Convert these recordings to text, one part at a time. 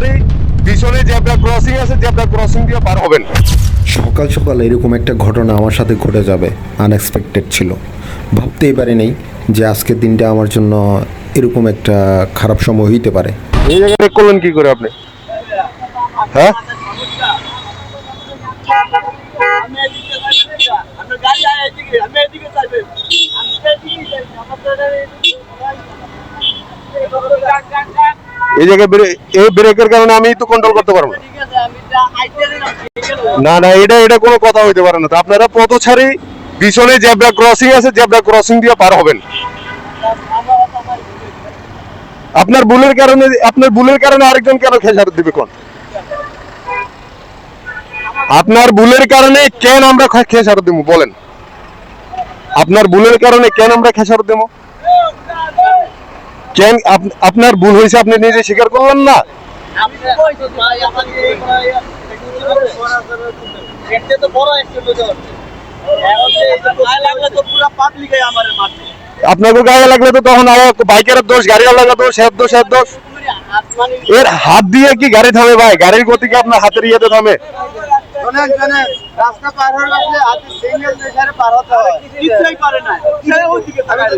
পথচারী পিছনে zebra crossing আছে জেব্রা ক্রসিং দিয়ে পার হবেন। সকাল সকাল এরকম একটা ঘটনা আমার সাথে ঘটে যাবে আনএক্সপেক্টেড ছিল। ভাবতেই পারি নাই যে আজকের দিনটা আমার জন্য এরকম একটা খারাপ সময় হইতে পারে। এই জায়গায় ব্রেক করলেন কি করে আপনি? হ্যাঁ? আমি এই জায়গায় এই ব্রেকের কারণে আমি তো কন্ট্রোল করতে পারব না। না এটা এটা কোনো কথা হইতে পারে না। তো আপনারা পিছনে ক্রসিং আছে ক্রসিং দিয়ে পার হবেন। আপনার ভুলের কারণে, আপনার ভুলের কারণে আরেকজন কেন খেসারত দিবে কোন? আপনার ভুলের কারণে কেন আমরা খেসারত দেবো, বলেন। আপনার ভুলের কারণে কেন আমরা খেসারত দেবো? কেন আপনার ভুল হয়েছে, আপনি নিজে স্বীকার করলেন না? যে গায়ে লাগলে তো আমারে তখন আরও বাইকের দোষ লাগা দোষ এর দোষ এর দোষ। এর হাত দিয়ে কি গাড়ি থামে ভাই? গাড়ির গতি কি আপনার হাতের ইয়েতে থামে? শোনেন, শোনেন, রাস্তা পার হয়ে গেলে হাতে signal দিয়ে পার হতে হয়। কিছুই পারে না। সে ওইদিকে তাকায়।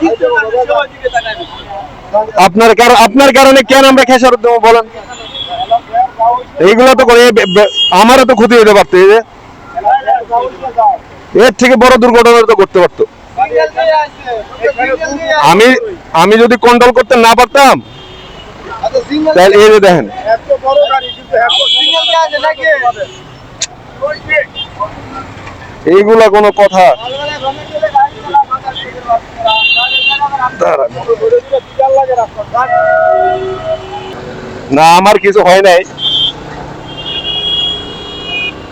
কিচ্ছু পারে না, সে ওইদিকে তাকায় না। আপনার কারণ আপনার কারণে কেন আমরা খেসারত দেবো বলেন এইগুলো তো করে আমারও তো ক্ষতি হতে পারতো এই যে এর থেকে বড় দুর্ঘটনা তো করতে পারতো। আমি আমি যদি কন্ট্রোল করতে না পারতাম তাহলে এই যে দেখেন? এইগুলা কোনো কথা। না আমার কিছু হয় নাই।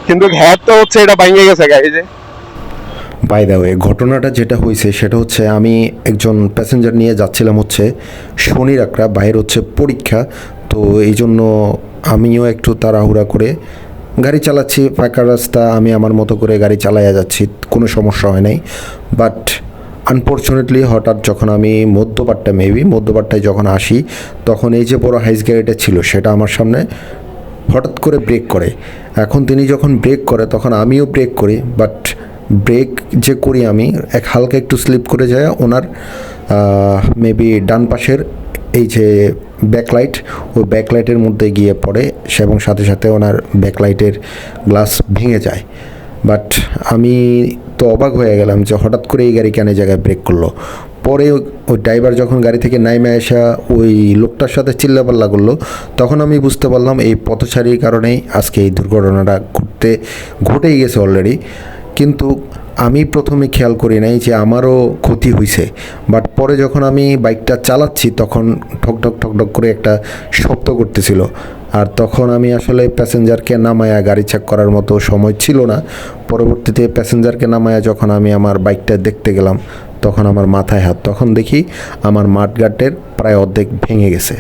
কিন্তু হ্যাঁ তো হচ্ছে এটা ভাঙে গেছে গাড়ি যে। বাই দ্য ওয়ে ঘটনাটা যেটা হয়েছে সেটা হচ্ছে আমি একজন প্যাসেঞ্জার নিয়ে যাচ্ছিলাম হচ্ছে শনির আকরা বাইরে হচ্ছে পরীক্ষা। তো এই জন্য আমিও একটু তাড়াহুড়া করে গাড়ি চালাচ্ছি, ফাঁকা রাস্তা, আমি আমার মতো করে গাড়ি চালাইয়া যাচ্ছি, কোনো সমস্যা হয় নাই। বাট আনফর্চুনেটলি হঠাৎ যখন আমি মধ্যপাট্টা মেবি মধ্যপাট্টায় যখন আসি, তখন এই যে বড় হাইস গাড়িটা ছিল, সেটা আমার সামনে হঠাৎ করে ব্রেক করে। এখন তিনি যখন ব্রেক করে, তখন আমিও ব্রেক করি বাট ব্রেক যে করি আমি, এক হালকা একটু স্লিপ করে যায়, ওনার মেবি ডান পাশের এই যে ব্যাকলাইট, ওই ব্যাকলাইটের মধ্যে গিয়ে পড়ে এবং সাথে সাথে ওনার ব্যাকলাইটের গ্লাস ভেঙে যায়। বাট আমি তো অবাক হয়ে গেলাম যে হঠাৎ করে এই গাড়ি কেন জায়গায় ব্রেক করল? পরে ওই- ওই ড্রাইভার যখন গাড়ি থেকে নাইমে আসা ওই লোকটার সাথে চিল্লাপাল্লা করল, তখন আমি বুঝতে পারলাম এই পথচারীর কারণেই আজকে এই দুর্ঘটনাটা ঘটতে, ঘটেই গেছে অলরেডি কিন্তু আমি প্রথমে খেয়াল করি নাই যে আমারও ক্ষতি হয়েছে বাট পরে যখন আমি বাইকটা চালাচ্ছি, তখন ঠক ঠক ঠক ঠক করে একটা শব্দ করতেছিল। আর তখন আমি আসলে প্যাসেঞ্জারকে নামায়া গাড়ি চেক করার মতো সময় ছিল না। পরবর্তীতে প্যাসেঞ্জারকে নামায়া যখন আমি আমার বাইকটা দেখতে গেলাম, তখন আমার মাথায় হাত, তখন দেখি আমার মাঠগাটের প্রায় অর্ধেক ভেঙে গেছে।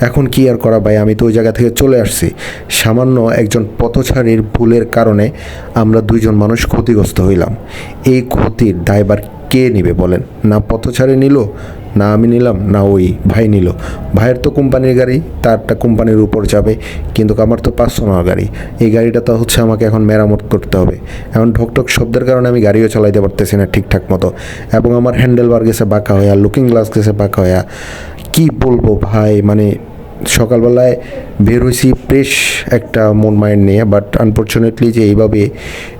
এখন কি আর করা ভাই? আমি তো ওই জায়গা থেকে চলে আসছি। সামান্য একজন পথচারীর ভুলের কারণে আমরা দুইজন মানুষ ক্ষতিগ্রস্ত হইলাম। এই ক্ষতির দায়বার কে নেবে বলেন? না পথচারী নিল, না আমি নিলাম, না ওই ভাই নিল। ভাইয়ের তো কোম্পানির গাড়ি, তারটা কোম্পানির উপর যাবে, কিন্তু আমার তো পার্সোনাল গাড়ি। এই গাড়িটা তো হচ্ছে আমাকে এখন মেরামত করতে হবে। এখন ঠকঠক শব্দের কারণে আমি গাড়িও চালাইতে পারতেছি না ঠিকঠাক মতো। এবং আমার হ্যান্ডেল বার গেছে বাঁকা হইয়া লুকিং গ্লাস গেছে বাঁকা হইয়া। কি বলব ভাই? মানে সকালবেলায় বের হয়েছি ফ্রেশ একটা মন মাইন্ড নিয়ে বাট আনফর্চুনেটলি যে এইভাবে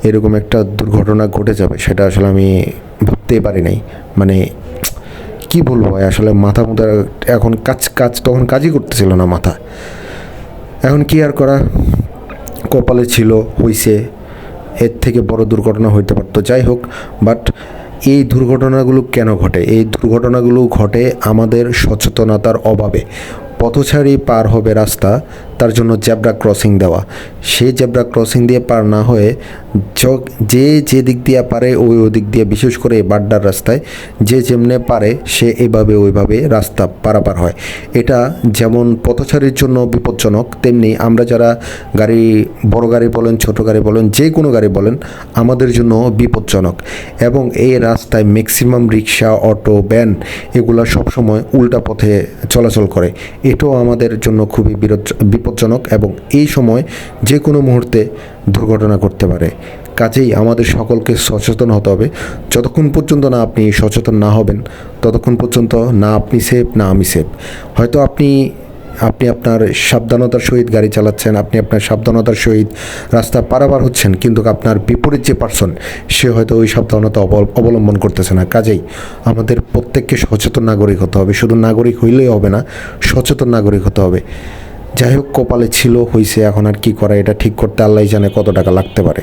এরকম একটা দুর্ঘটনা ঘটে যাবে সেটা আসলে আমি ভাবতেই পারি নাই। মানে কি বলব ভাই? আসলে মাথা মুথা এখন কাজ কাজ তখন কাজই করতেছিল না মাথা। এখন কি আর করা? কপালে ছিল, হইছে। এর থেকে বড় দুর্ঘটনা হইতে পারতো, যাই হোক বাট এই দুর্ঘটনাগুলো কেন ঘটে? এই দুর্ঘটনাগুলো ঘটে আমাদের সচেতনতার অভাবে। পথচারী পার হবে রাস্তা তার জন্য জেব্রা ক্রসিং দেওয়া। সেই জেব্রা ক্রসিং দিয়ে পার না হয়ে য- যে দিক দিয়ে পারে, ওই ওই দিক দিয়ে বিশেষ করে বাড্ডার রাস্তায়, যে যেমনে পারে, সে এভাবে ওইভাবে রাস্তা পারাপার হয়। এটা যেমন পথচারীর জন্য বিপজ্জনক, তেমনি আমরা যারা গাড়ি, বড় গাড়ি বলেন, ছোট গাড়ি বলেন, যে কোনো গাড়ি বলেন, আমাদের জন্য বিপজ্জনক। এবং এই রাস্তায় ম্যাক্সিমাম রিক্সা অটো ভ্যান এগুলো সবসময় উল্টা পথে চলাচল করে। এটাও আমাদের জন্য খুবই বিরজ- বিপজ্জনক এবং এই সময় যে কোনো মুহূর্তে দুর্ঘটনা করতে পারে। কাজেই আমাদের সকলকে সচেতন হতে হবে। যতক্ষণ পর্যন্ত না আপনি সচেতন না হবেন, ততক্ষণ পর্যন্ত না আপনি সেফ না আমি সেফ হয়তো আপনি আপনি আপনার সাবধানতার সহিত গাড়ি চালাচ্ছেন, আপনি আপনার সাবধানতার সহিত রাস্তা পারাবার হচ্ছেন, কিন্তু আপনার বিপরীত যে পার্সন সে হয়তো ওই সাবধানতা অবল- অবলম্বন করতেছে না। কাজেই আমাদের প্রত্যেককে সচেতন নাগরিক হতে হবে। শুধু নাগরিক হইলেই হবে না, সচেতন নাগরিক হতে হবে। যাই হোক, কপালে ছিল হয়েছে এখন আর কি করা, এটা ঠিক করতে আল্লাহ জানে কত টাকা লাগতে পারে।